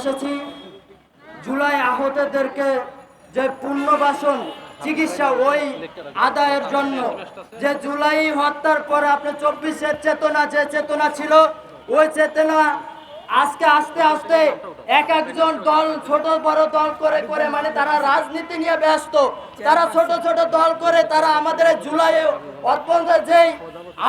এসেছি। জুলাই আহতদেরকে যে পুনর্বাসন চিকিৎসা ওই আদায়ের জন্য, যে জুলাই হত্যার পরে আপনি চব্বিশের চেতনা যে চেতনা ছিল, ওই চেতনা আজকে আস্তে আস্তে এক একজন দল, ছোট বড় দল করে করে মানে তারা রাজনীতি নিয়ে ব্যস্ত, তারা ছোট ছোট দল করে তারা আমাদের এই জুলাইয়ে অত্যন্ত যেই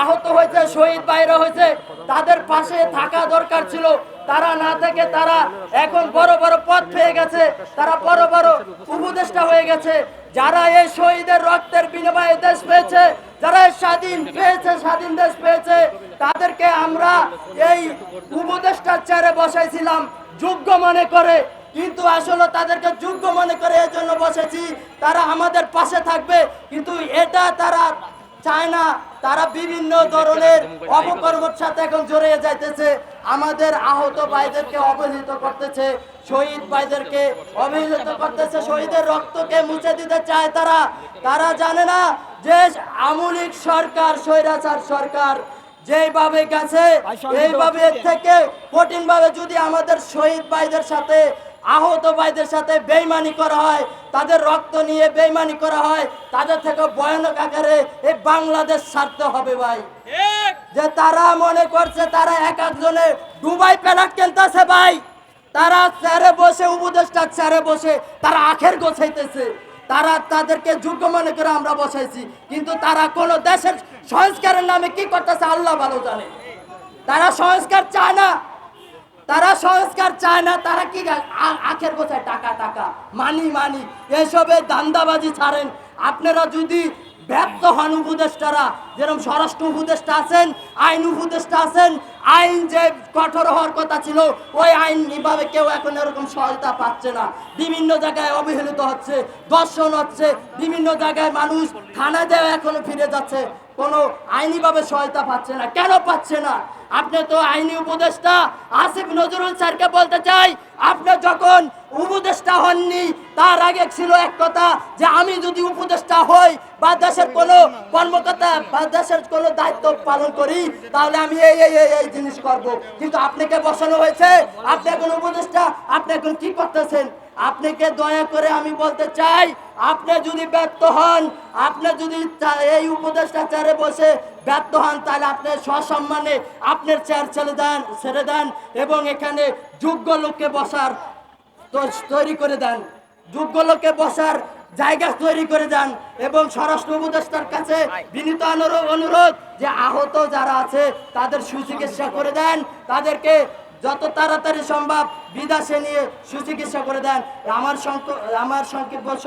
আহত হয়েছে, শহীদ বাইরে হয়েছে, তাদের পাশে থাকা দরকার ছিল। তারা না থেকে তারা এখন বড় বড় পদ পেয়ে গেছে, তারা বড় বড় উপদেষ্টা হয়ে গেছে। যারা এই শহীদের রক্তের বিনিময়ে দেশ পেয়েছে, যারা স্বাধীন পেয়েছে, স্বাধীন দেশ পেয়েছে, তাদেরকে আমরা এই উপদেষ্টার চেয়ারে বসাইছিলাম, যোগ্য মনে করে। কিন্তু আসলে তাদেরকে যোগ্য মনে করে এই জন্য বসেছি। তারা আমাদের পাশে থাকবে, কিন্তু এটা তারা চায় না তারা বিভিন্ন ধরনের অপকর্মের সাথে এখন জড়িয়ে যাইতেছে। আমাদের আহত ভাইদেরকে অবহেলিত করতেছে শহীদ ভাইদেরকে অবহেলিত করতেছে শহীদের রক্তকে মুছে দিতে চায় তারা। তারা জানে না যে আমলিক সরকার স্বৈরাচার সরকার যেভাবে গেছে এইভাবে এর থেকে কঠিন ভাবে যদি আমাদের শহীদ ভাইদের সাথে আহত ভাইদের সাথে বেইমানি করা হয় তাদের রক্ত নিয়ে বেইমানি করা হয় তাদের থেকে ভয়ানক আকারে এই বাংলাদেশ ছাড়তে হবে ভাই। যে তারা মনে করছে তারা এক একজনে দুবাই প্যালাট কিনতেছে ভাই। তারা চেয়ারে বসে উপদেষ্টার চেয়ারে বসে তারা আখের গোছাইতেছে। তারা তাদেরকে যোগ্য মনে করে আমরা বসাইছি। কিন্তু তারা কোন দেশের সংস্কারের নামে কি করতেছে আল্লাহ ভালো জানে। তারা সংস্কার চায় না। তারা সংস্কার চায় না, তারা কি আখের গোছায় টাকা টাকা মানি মানি এসবে দান্দাবাজি ছাড়েন। আপনারা যদি ব্যর্থ হন উপদেষ্টারা, যেরকম স্বরাষ্ট্র উপদেষ্টা আছেন, আইন উপদেষ্টা আছেন, আইন যে কঠোর হওয়ার কথা ছিল, ওই আইন এভাবে কেউ এখন এরকম সহায়তা পাচ্ছে না। বিভিন্ন জায়গায় অবহেলিত হচ্ছে দর্শন হচ্ছে, বিভিন্ন জায়গায় মানুষ থানা দেওয়া এখনও ফিরে যাচ্ছে। কোনো আইনিভাবে সহায়তা পাচ্ছে না। কেন পাচ্ছে না? আপনি তো আইনি উপদেষ্টা। আসিফ নজরুল স্যারকে বলতে চাই, আপনি যখন উপদেষ্টা হননি, তার আগে ছিল এক কথা যে আমি যদি উপদেষ্টা হই বা দেশের কোনো কর্মকর্তা বা দেশের কোনো দায়িত্ব পালন করি, তাহলে আমি এই এই এই এই জিনিস করব। কিন্তু আপনাকে বসানো হয়েছে? আপনি এখন উপদেষ্টা, আপনি এখন কি করতেছেন? আপনাকে দয়া করে আমি বলতে চাই, আপনি যদি ব্যর্থ হন, আপনি যদি এই উপদেষ্টা চেয়ারে বসে ব্যর্থ হন, তাহলে আপনি সসম্মানে আপনার চেয়ার ছেড়ে দেন ছেড়ে দেন এবং এখানে যোগ্য লোককে বসার তৈরি করে দেন। যোগ্য লোককে বসার জায়গা তৈরি করে দেন এবং স্বরাষ্ট্র উপদেষ্টার কাছে বিনীত অনুরোধ অনুরোধ যে আহত যারা আছে, তাদের সুচিকিৎসা করে দেন, তাদেরকে যত তাড়াতাড়ি সম্ভব বিদেশে নিয়ে সুচিকিৎসা করে দেন। আমার সংক- আমার সংক্ষিপ্ত